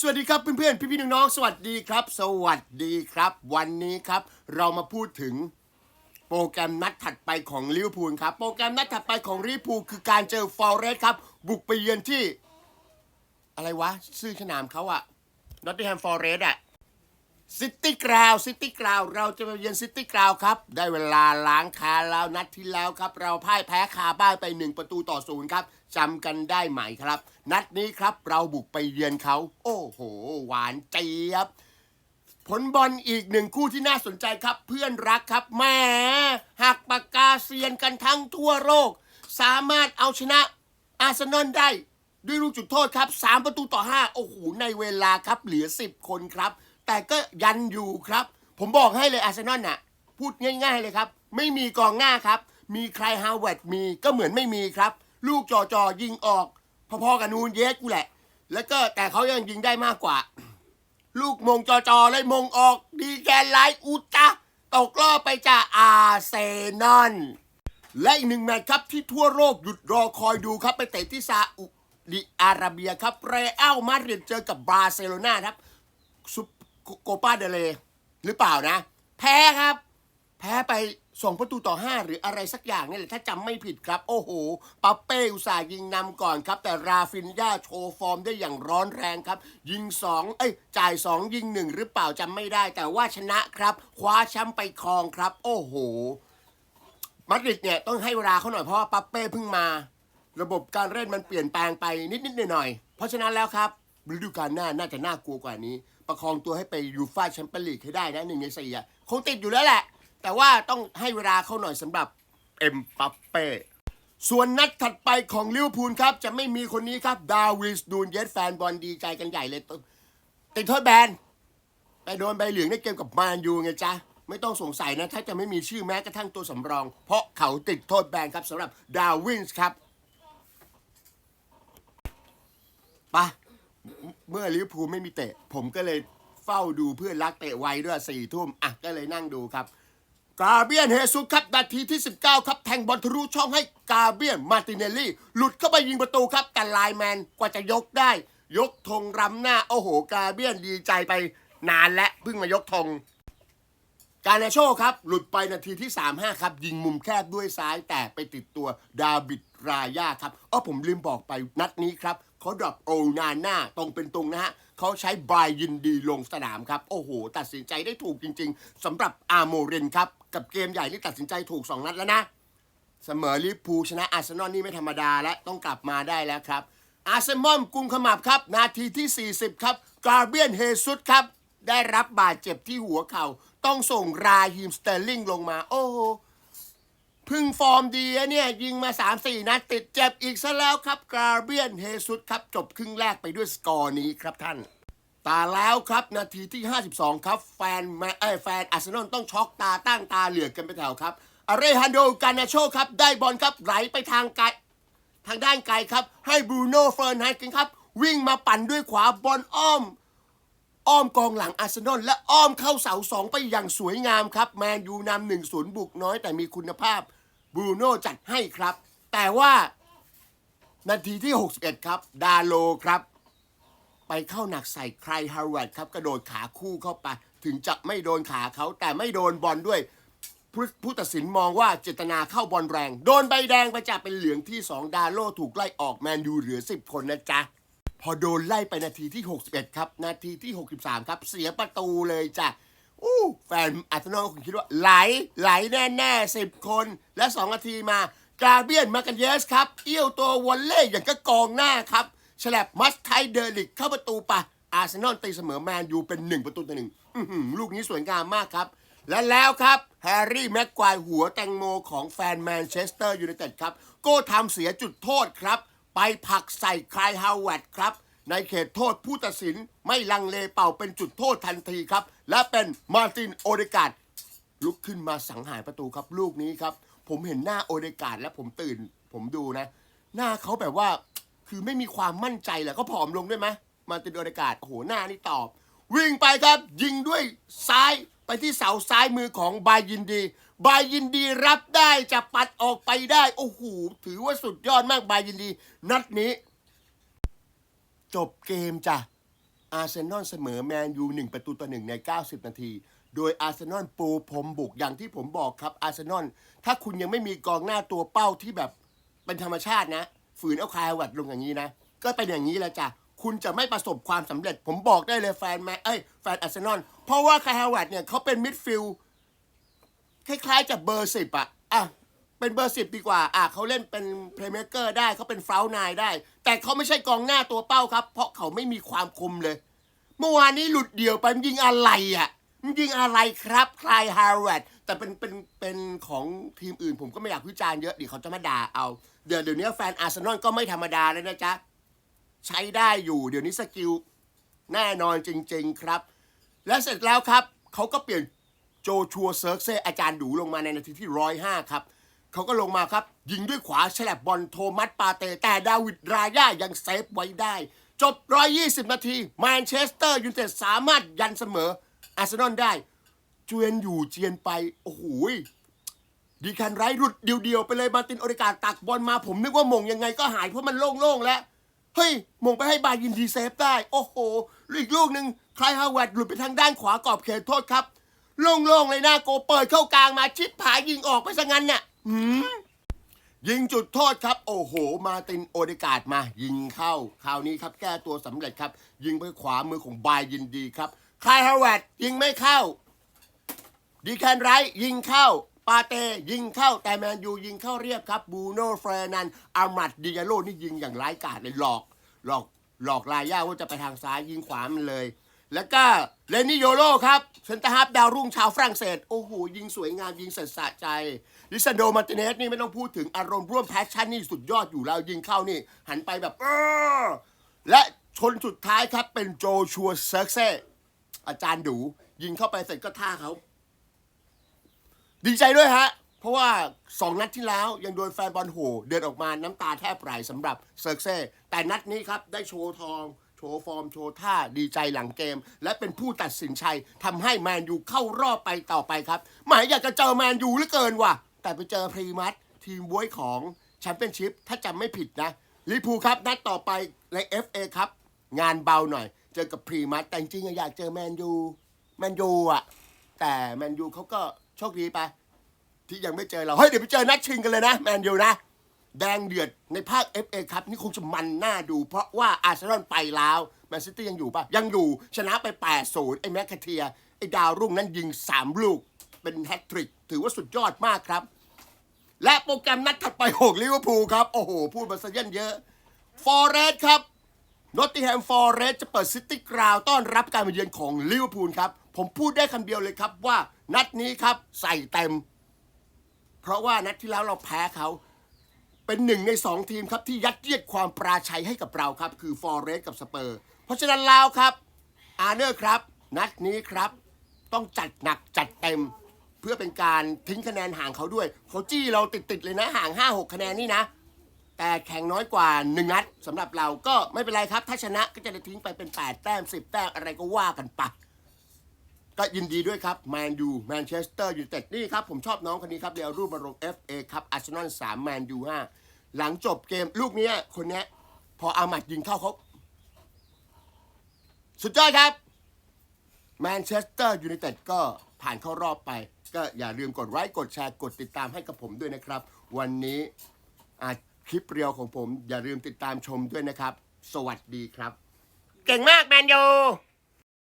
สวัสดีครับเพื่อนๆ พี่ๆน้องๆสวัสดีครับ สวัสดีครับ วันนี้ครับ เรามาพูดถึงโปรแกรมนัดถัดไปของลิเวอร์พูลครับ โปรแกรมนัดถัดไปของลิเวอร์พูลคือการเจอฟอร์เรสต์ครับ บุกไปเยือนที่ อะไรวะ ชื่อสนามเขาอะนอตติงแฮมฟอร์เรสต์อะซิตี้กราวซิตี้กราวเราจะไปเยือนซิตี้กราวครับ ได้เวลาล้างคาแล้วนัดที่แล้วครับ เราพ่ายแพ้คาบ้านไปหนึ่งประตูต่อศูนย์ครับจำกันได้ไหมครับ นัดนี้ครับเราบุกไปเยือนเขา โอ้โห หวานเจี๊ยบ ผลบอลอีกหนึ่งคู่ที่น่าสนใจครับ เพื่อนรักครับแหม่หักปากกาเซียนกันทั้งทั่วโลก สามารถเอาชนะอาร์เซนอลได้ ด้วยลูกจุดโทษครับ 3 ประตูต่อ 5 โอ้โห ในเวลาครับเหลือ 10 คนครับ แต่ก็ยันอยู่ครับ ผมบอกให้เลยอาร์เซนอลน่ะ พูดง่าย ๆเลยครับ ไม่มีกองหน้าครับ มีใครฮาวเวิร์ดมีก็เหมือนไม่มีครับ ลูกจอจอๆยิงออก พอๆกับนูนเยสกูแหละ แล้วก็แต่เขายังยิงได้มากกว่า ลูกมงจอจอเลยมงออกดีแกนไลท์อุตะตกรอบไปจากอาเซนอลและอีกหนึ่งแมตช์ครับที่ทั่วโลกหยุดรอคอยดูครับไปเตะที่ซาอุดิอาระเบียครับเรอัลมาดริดเจอกับบาร์เซโลนาครับซุปโกปาเดเลหรือเปล่านะ แพ้ครับ แพ้ไป สองประตูต่อ 5 หรืออะไรสักอย่างนี่แหละถ้าจำไม่ผิดครับ โอ้โหปัปเป้อุตส่าห์ยิงนำก่อนครับ แต่ราฟินยาโชว์ฟอร์มได้อย่างร้อนแรงครับ ยิง 2 เอ้ย จ่าย 2 ยิง 1 หรือเปล่าจำไม่ได้ แต่ว่าชนะครับ คว้าแชมป์ไปครองครับ โอ้โหมาดริดเนี่ยต้องให้เวลาเขาหน่อยเพราะว่าปัปเป้เพิ่งมา ระบบการเล่นมันเปลี่ยนแปลงไปนิดๆหน่อยๆเพราะฉะนั้นแล้วครับฤดูกาลหน้าน่าจะน่ากลัวกว่านี้ ประคองตัวให้ไปยูฟ่าแชมเปี้ยนลีกให้ได้นะหนึ่งในสี่คงติดอยู่แล้วแหละ แต่ว่าต้องให้เวลาเขาหน่อยสำหรับเอ็มปัปเป้ ส่วนนัดถัดไปของลิเวอร์พูลครับ จะไม่มีคนนี้ครับ ดาวิสดูนเยสแฟนบอลดีใจกันใหญ่เลย ติดโทษแบนไปโดนใบเหลืองในเกมกับมานยูไงจ๊ะ ไม่ต้องสงสัยนะ ถ้าจะไม่มีชื่อแม้กระทั่งตัวสำรอง เพราะเขาติดโทษแบนครับสำหรับดาวินส์ครับไปะเมื่อลิเวอร์พูลไม่มีเตะ ผมก็เลยเฝ้าดูเพื่อนรักเตะไวด้วยสี่ทุ่มอะก็เลยนั่งดูครับ กาเบียนเฮซุสครับนาทีที่ 19 ครับ แทงบอลทะลุช่องให้กาเบียนมาติเนลลี่ หลุดเข้าไปยิงประตูครับ แต่ไลแมนกว่าจะยกได้ ยกธงรำหน้า โอ้โห กาเบียนดีใจไปนานและเพิ่งมายกธงการนโชครับ หลุดไปนาทีที่ 35 ครับ ยิงมุมแคบด้วยซ้ายแต่ไปติดตัวดาบิดรายาครับอ้อผมลืมบอกไปนัดนี้ครับ เขาดรอปโอนาน่าตรงเป็นตรงนะฮะเขาใช้บายยินดีลงสนามครับ โอ้โห ตัดสินใจได้ถูกจริง ๆสำหรับอาโมเรนครับ กับเกมใหญ่ที่ตัดสินใจถูก 2 นัดแล้วนะ เสมอลิเวอร์พูลชนะอาร์เซนอลนี่ไม่ธรรมดาและต้องกลับมาได้แล้วครับ อาร์เซนอลกุมขมับครับ นาทีที่ 40 ครับกาเบียนเฮซุสครับ ได้รับบาดเจ็บที่หัวเข่าต้องส่งราฮิมสเตอร์ลิงลงมา โอ้โห พึ่งฟอร์มดีเนี่ยยิงมา 3-4 นัดติดเจ็บอีกซะแล้วครับกาเบียนเฮซุสครับ จบครึ่งแรกไปด้วยสกอร์นี้ครับท่านตาแล้วครับนาทีที่ 52 ครับ แฟนแมเอแฟนอาร์เซนอลต้องช็อกตาตั้งตาเหลือกกันไปแถวครับอาเรฮันโดกานาโชครับ ได้บอลครับไหลไปทางไกลทางด้านไกลครับ ให้บรูโน่เฟิร์นไฮกินครับ วิ่งมาปั่นด้วยขวาบอลอ้อม อ้อมกองหลังอาร์เซนอลและอ้อมเข้าเสาสองไปอย่างสวยงามครับ แมนยูนำหนึ่งศูนย์บุกน้อยแต่มีคุณภาพบรูโน่จัดให้ครับ แต่ว่านาทีที่ 61 ครับ ดาโลครับ ไปเข้าหนักใส่ใครฮาวเวิร์ดครับ กระโดดขาคู่เข้าไป ถึงจะไม่โดนขาเขาแต่ไม่โดนบอลด้วยผู้ผู้ตัดสินมองว่าเจตนาเข้าบอลแรง โดนใบแดงไปจะเป็นเหลืองที่ 2 ดาโลถูกไล่ออกแมนยูเหลือ 10 คนนะจ๊ะ พอโดนไล่ไปนาทีที่ 61 ครับ นาทีที่ 63 ครับ เสียประตูเลยจ้ะอู้แฟนอาร์เซนอลคงคิดว่าไหลไหลแน่แน่ๆ10คน และ 2 นาทีมากาเบียนมากันเยสครับ เอี้ยวตัววอลเล่อย่างก็กองหน้าครับฉลับมัสไทเดอร์ลิกเข้าประตูไปอาร์เซนอลตีเสมอแมนยูเป็น 1 ประตูต่อหนึ่งอื้อหือลูกนี้สวยงามมากครับ และแล้วครับแฮร์รี่แม็กควายหัวแตงโมของแฟนแมนเชสเตอร์ยูไนเต็ดครับก็ทำเสียจุดโทษครับ ไปผักใส่คลายฮาวเวิร์ดครับ ในเขตโทษผู้ตัดสินไม่ลังเลเป่าเป็นจุดโทษทันทีครับ และเป็นมาร์ตินโอเดกาดลุกขึ้นมาสังหารประตูครับลูกนี้ครับ ผมเห็นหน้าโอเดกาดแล้วผมตื่น ผมดูนะ หน้าเขาแบบว่าคือไม่มีความมั่นใจแหละเขาผอมลงด้วยไหมมาร์ตินโอเดกาดโอ้โหหน้านี่ตอบ วิ่งไปครับยิงด้วยซ้ายไปที่เสาซ้ายมือของบายินดี บายินดีรับได้จะปัดออกไปได้ โอ้โหถือว่าสุดยอดมากบายินดี นัดนี้ จบเกมจ้ะอาร์เซนอลเสมอแมนยู1ประตูต่อหนึ่งใน 90 นาที โดยอาร์เซนอลปูพรมบุกอย่างที่ผมบอกครับอาร์เซนอลถ้าคุณยังไม่มีกองหน้าตัวเป้าที่แบบเป็นธรรมชาตินะ ฝืนเอาคายวัดลงอย่างนี้นะ ก็เป็นอย่างนี้แหละจ้ะ คุณจะไม่ประสบความสำเร็จ ผมบอกได้เลยแฟนแมนเอ้ยแฟนอาร์เซนอลเพราะว่าคายวัดเนี่ยเขาเป็นมิดฟิลด์คล้ายๆจะเบอร์สิบอะอะเป็นเบอร์สิบดีกว่าอะเขาเล่นเป็นเพลย์เมเกอร์ได้เขาเป็นฟาวน์นายได้ แต่เขาไม่ใช่กองหน้าตัวเป้าครับ เพราะเขาไม่มีความคมเลย เมื่อวานนี้หลุดเดี่ยวไปมันยิงอะไรอะมันยิงอะไรครับคลายฮาวเวดแต่เป็นเป็นเป็นของทีมอื่น ผมก็ไม่อยากวิจารณ์เยอะดี๋ยวเขาจะมาด่าเอาเดี๋ยวเดี๋ยวนี้แฟนอาร์เซนอลก็ไม่ธรรมดาแล้วนะจ๊ะ ใช้ได้อยู่ เดี๋ยวนี้สกิลแน่นอนจริง ๆครับ และเสร็จแล้วครับเขาก็เปลี่ยนโจชัวเซิร์กเซอาจารย์ดูลงมาในนาทีที่ร้อยห้าครับเขาก็ลงมาครับ ยิงด้วยขวาฉลับบอลโทมัสปาเต แต่ดาวิดรายายังเซฟไว้ได้ จบ 120 นาทีแมนเชสเตอร์ยูไนเต็ดสามารถยันเสมออาร์เซนอลได้เจียนอยู่เจียนไป โอ้โหยดีแคนไรท์หลุดเดียวๆ ไปเลยมาตินโอริกาตักบอลมาผมนึกว่าหมงยังไงก็หายเพราะมันโล่งๆแล้ว เฮ้ยมงไปให้บายินดีเซฟได้ โอ้โหล้วอีกลูกหนึ่งคลายฮาวเวิร์ดหลุดไปทางด้านขวากรอบเขตโทษครับ โล่งๆเลยหน้าโกเปิดเข้ากลางมาชิดผายยิงออกไปซะงั้นน่ะหืมยิงจุดโทษครับ โอ้โห มาตินโอเดกาดมา ยิงเข้า คราวนี้ครับแก้ตัวสำเร็จครับ ยิงไปขวามือของบายยินดีครับคลายฮาวเวิร์ดยิงไม่เข้า ดีแคนไรยิงเข้า ปาเต้ยิงเข้าแต่แมนยูยิงเข้าเรียบครับบูโน่เฟรนันอามัดดิยาโลนี่ยิงอย่างไร้กาจเลยหลอกหลอกหลอกลายย่าว่าจะไปทางซ้ายยิงขวามันเลย แล้วก็เลนิโยโลครับเซนตอร์ฮาร์ฟดาวรุ่งชาวฝรั่งเศส โอ้โห ยิงสวยงามยิงสร็จสะใจ ลิซันโดมาร์ติเนสนี่ไม่ต้องพูดถึงอารมณ์ร่วมแพชชั่นนี่สุดยอดอยู่แล้วยิงเข้านี่ หันไปแบบเออและชนสุดท้ายครับเป็นโจชัวเซิร์กเซอาจารย์ดู ยิงเข้าไปเสร็จก็ท่าเขา ดีใจด้วยฮะ เพราะว่า 2 นัดที่แล้วยังโดนแฟนบอลโหเดินออกมาน้ำตาแทบไหลสำหรับเซิร์กเซ่แต่นัดนี้ครับ ได้โชว์ทอง โชว์ฟอร์ม โชว์ท่าดีใจหลังเกม และเป็นผู้ตัดสินชัยทำให้แมนยูเข้ารอบไปต่อไปครับ หมายอยากจะเจอแมนยูเหลือเกินว่ะ แต่ไปเจอพรีมัตทีมบวยของแชมเปี้ยนชิพถ้าจำไม่ผิดนะลิพูครับนัดต่อไปใน FA ครับ งานเบาหน่อย เจอกับพรีมัตแต่จริงๆอะอยากเจอแมนยูแมนยูอะแต่แมนยูเขาก็ โชคดีไป ที่ยังไม่เจอเรา เฮ้ย เดี๋ยวไปเจอนัดชิงกันเลยนะ แมนยูนะ แดงเดือดในภาค FA ครับ นี่คงจะมันน่าดู เพราะว่าอาร์เซนอลไปแล้วแมนซิตี้ยังอยู่ปะยังอยู่ชนะไป8-0ไอ้แมคคาเทียไอ้ดาวรุ่งนั้นยิง 3 ลูก เป็นแฮตทริก ถือว่าสุดยอดมากครับ และโปรแกรมนัดถัดไป6ลิเวอร์พูลครับโอ้โหพูดมาซะเยันเยอะฟอร์เรสครับนอตติแฮมฟอร์เรสจะเปิดซิตี้กราวต้อนรับการมาเยือนของลิเวอร์พูลครับ ผมพูดได้คำเดียวเลยครับว่า นัดนี้ครับใส่เต็ม เพราะว่านัดที่แล้วเราแพ้เขา เป็นหนึ่งในสองทีมครับที่ยัดเยียดความปราชัยให้กับเราครับ คือฟอร์เรสกับสเปอร์ เพราะฉะนั้นล้วครับ อาร์เนอร์ครับ นัดนี้ครับ ต้องจัดหนักจัดเต็ม เพื่อเป็นการทิ้งคะแนนห่างเขาด้วยเขาจี้เราติดๆเลยนะห่าง 5-6 คะแนนนี่นะ แต่แข่งน้อยกว่า 1 นัดสำหรับเราก็ไม่เป็นไรครับ ถ้าชนะก็จะได้ทิ้งไปเป็น 8 แต้ม 10 แต้มอะไรก็ว่ากันไป ก็ยินดีด้วยครับแมนยูแมนเชสเตอร์ยูไนเต็ดนี่ครับ ผมชอบน้องคนนี้ครับเดี๋ยวรูปมาลง FA ครับอาร์เซนอล3แมนยู5หลังจบเกมลูกนี้คนนี้พออามัดยิงเข้าเขาสุดยอดครับแมนเชสเตอร์ยูไนเต็ดก็ผ่านเข้ารอบไป ก็อย่าลืมกดไลค์กดแชร์กดติดตามให้กับผมด้วยนะครับ วันนี้คลิปเรียวของผม อย่าลืมติดตามชมด้วยนะครับ สวัสดีครับ เก่งมากแมนยู